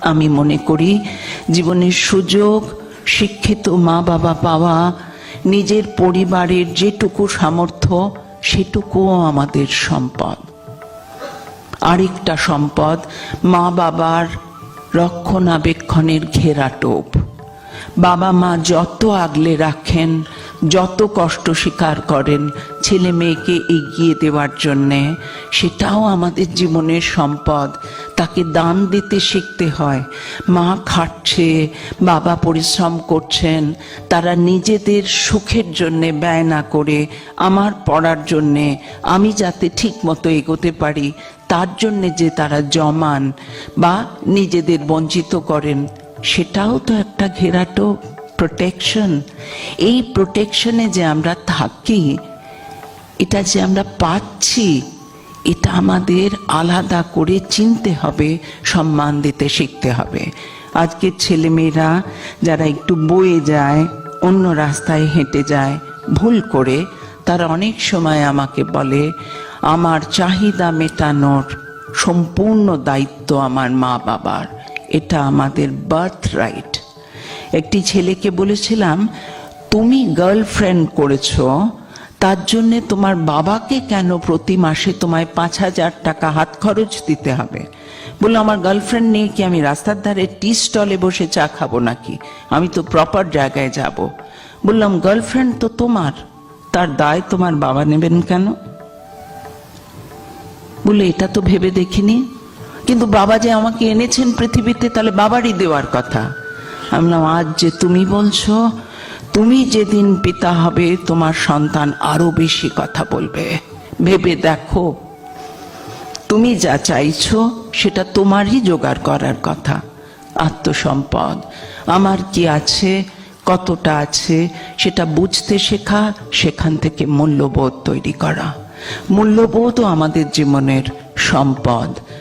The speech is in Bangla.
আমি মনে করি জীবনের সুযোগ, শিক্ষিত মা বাবা পাওয়া, নিজের পরিবারের যেটুকু সামর্থ্য, সেটুকুও আমাদের সম্পদ। আরেকটা সম্পদ মা বাবার রক্ষণাবেক্ষণের ঘেরাটোপ বাবা মা যত আগলে রাখেন যত কষ্ট স্বীকার করেন ছেলে মেয়েকে এগিয়ে দেওয়ার জন্যে, সেটাও আমাদের জীবনের সম্পদ। তাকে দান দিতে শিখতে হয়। মা খাটছে, বাবা পরিশ্রম করছেন, তারা নিজেদের সুখের জন্যে ব্যয় না করে আমার পড়ার জন্যে, আমি যাতে ঠিক মতো এগোতে পারি, তার জন্যে যে তারা জমান বা নিজেদের বঞ্চিত করেন, সেটাও তো একটা ঘেরাটো। প্রোটেকশন এই প্রোটেকশনে যে আমরা থাকি, এটা যে আমরা পাচ্ছি, এটা আমাদের আলাদা করে চিনতে হবে, সম্মান দিতে শিখতে হবে। আজকের ছেলেমেয়েরা যারা একটু বয়ে যায়, অন্য রাস্তায় হেঁটে যায়, ভুল করে, তারা অনেক সময় আমাকে বলে, আমার চাহিদা মেটানোর সম্পূর্ণ দায়িত্ব আমার মা বাবার এটা আমাদের বার্থ রাইট একটি ছেলেকে বলেছিলাম, তুমি গার্লফ্রেন্ড করেছ, তার জন্যে তোমার বাবাকে কেন প্রতি মাসে তোমায় পাঁচ হাজার টাকা হাত খরচ দিতে হবে? বলল, আমার গার্লফ্রেন্ড নিয়ে কি আমি রাস্তার ধারে টি স্টলে বসে চা খাব নাকি? আমি তো প্রপার জায়গায় যাব। বললাম গার্লফ্রেন্ড তো তোমার, তার দায় তোমার বাবা নেবেন কেন? বলে এটা তো ভেবে দেখিনি। কিন্তু বাবা যে আমাকে এনেছেন পৃথিবীতে, তাহলে বাবারই দেওয়ার কথা। আমি বললাম, আজ যে তুমি বলছো, তুমি যেদিন পিতা হবে, তোমার সন্তান আরও বেশি কথা বলবে। ভেবে দেখো, তুমি যা চাইছো, সেটা তোমারই জোগাড় করার কথা। আত্মসম্পদ, আমার কি আছে, কতটা আছে, সেটা বুঝতে শেখা, সেখান থেকে মূল্যবোধ তৈরি করা। মূল্যবোধও আমাদের জীবনের সম্পদ।